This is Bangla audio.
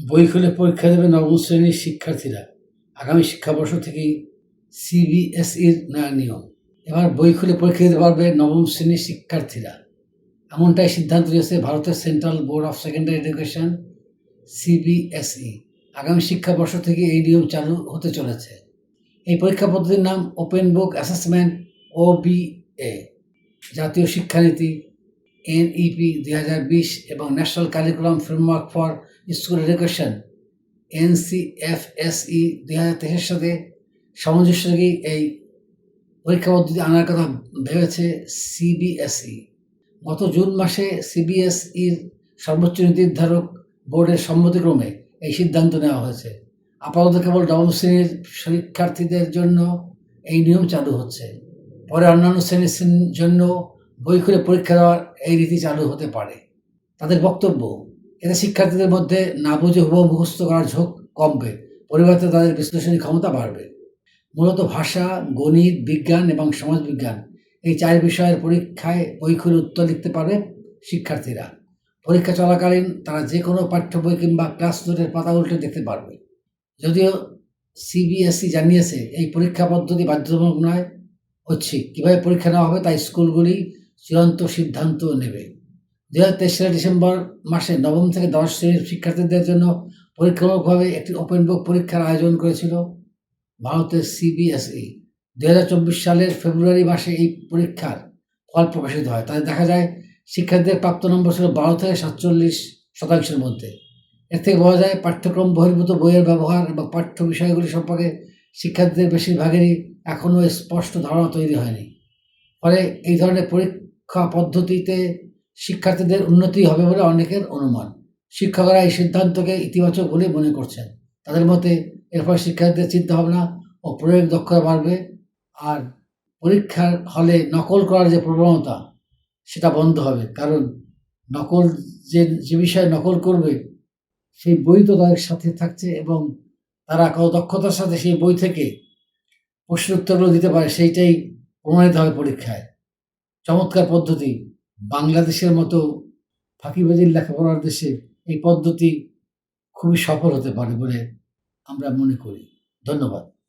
বই খুলে পরীক্ষা দেবে নবম শ্রেণির শিক্ষার্থীরা। আগামী শিক্ষাবর্ষ থেকেই সিবিএসইর নয়া নিয়ম। এবার বই খুলে পরীক্ষা দিতে পারবে নবম শ্রেণির শিক্ষার্থীরা। এমনটাই সিদ্ধান্ত নিয়েছে ভারতের central board of secondary education, CBSE. আগামী শিক্ষাবর্ষ থেকে এই নিয়ম চালু হতে চলেছে। এই পরীক্ষা পদ্ধতির নাম ওপেন বুক অ্যাসেসমেন্ট ও এ জাতীয় শিক্ষানীতি এনইপি দুই হাজার বিশ এবং national curriculum framework for school education NCFSE দুই হাজার তেইশের সাথে সামঞ্জস্য এই পরীক্ষা পদ্ধতি আনার কথা ভেবেছে সিবিএসই গত জুন মাসে সিবিএসইর সর্বোচ্চ নির্ধারক বোর্ডের সম্মতিক্রমে এই সিদ্ধান্ত নেওয়া হয়েছে। আপাতত কেবল নবম শ্রেণির শিক্ষার্থীদের জন্য এই নিয়ম চালু হচ্ছে। পরে অন্যান্য শ্রেণির জন্য বই খুলে পরীক্ষা দেওয়ার এই রীতি চালু হতে পারে। তাদের বক্তব্য, এতে শিক্ষার্থীদের মধ্যে না বুঝে হুব মুখস্থ করার ঝোঁক কমবে, পরিবর্তে তাদের বিশ্লেষণী ক্ষমতা বাড়বে। মূলত ভাষা, গণিত, বিজ্ঞান এবং সমাজবিজ্ঞান এই চার বিষয়ের পরীক্ষায় বই খুলে উত্তর লিখতে পারবে শিক্ষার্থীরা। পরীক্ষা চলাকালীন তারা যে কোনো পাঠ্য বই কিংবা ক্লাস নোটের পাতা উল্টে দেখতে পারবে। যদিও সিবিএসই জানিয়েছে, এই পরীক্ষা পদ্ধতি বাধ্যতামূলক নয়। হচ্ছে কীভাবে পরীক্ষা নেওয়া হবে তাই স্কুলগুলি চূড়ান্ত সিদ্ধান্ত নেবে। দু হাজার তেইশ ডিসেম্বর মাসে নবম থেকে দশ শ্রেণির শিক্ষার্থীদের জন্য পরীক্ষামূলকভাবে একটি ওপেন বুক পরীক্ষার আয়োজন করেছিল ভারতের সিবিএসই দু হাজার চব্বিশ সালের ফেব্রুয়ারি মাসে এই পরীক্ষার ফল প্রকাশিত হয়। তাতে দেখা যায়, শিক্ষার্থীদের প্রাপ্ত নম্বর ছিল বারো থেকে সাতচল্লিশ শতাংশের মধ্যে। এর থেকে বোঝা যায়, পাঠ্যক্রম বহির্ভূত বইয়ের ব্যবহার এবং পাঠ্য বিষয়গুলি সম্পর্কে শিক্ষার্থীদের বেশিরভাগেরই এখনও স্পষ্ট ধারণা তৈরি হয়নি। ফলে এই ধরনের পরীক্ষা পদ্ধতিতে শিক্ষার্থীদের উন্নতি হবে বলে অনেকের অনুমান। শিক্ষকরা এই সিদ্ধান্তকে ইতিবাচক বলে মনে করছেন। তাদের মতে এর ফলে শিক্ষার্থীদের চিন্তাভাবনা ও প্রয়োগ দক্ষতা বাড়বে আর পরীক্ষার হলে নকল করার যে প্রবণতা, সেটা বন্ধ হবে। কারণ নকল যে যে বিষয়ে নকল করবে, সেই বই তো তাদের সাথে থাকছে এবং তারা কত দক্ষতার সাথে সেই বই থেকে প্রশ্ন উত্তরগুলো দিতে পারে, সেইটাই প্রমাণিত হবে পরীক্ষায়। চমৎকার পদ্ধতি। বাংলাদেশের মতো ফাঁকিবাজির লেখাপড়ার দেশে এই পদ্ধতি খুবই সফল হতে পারে বলে আমরা মনে করি। ধন্যবাদ।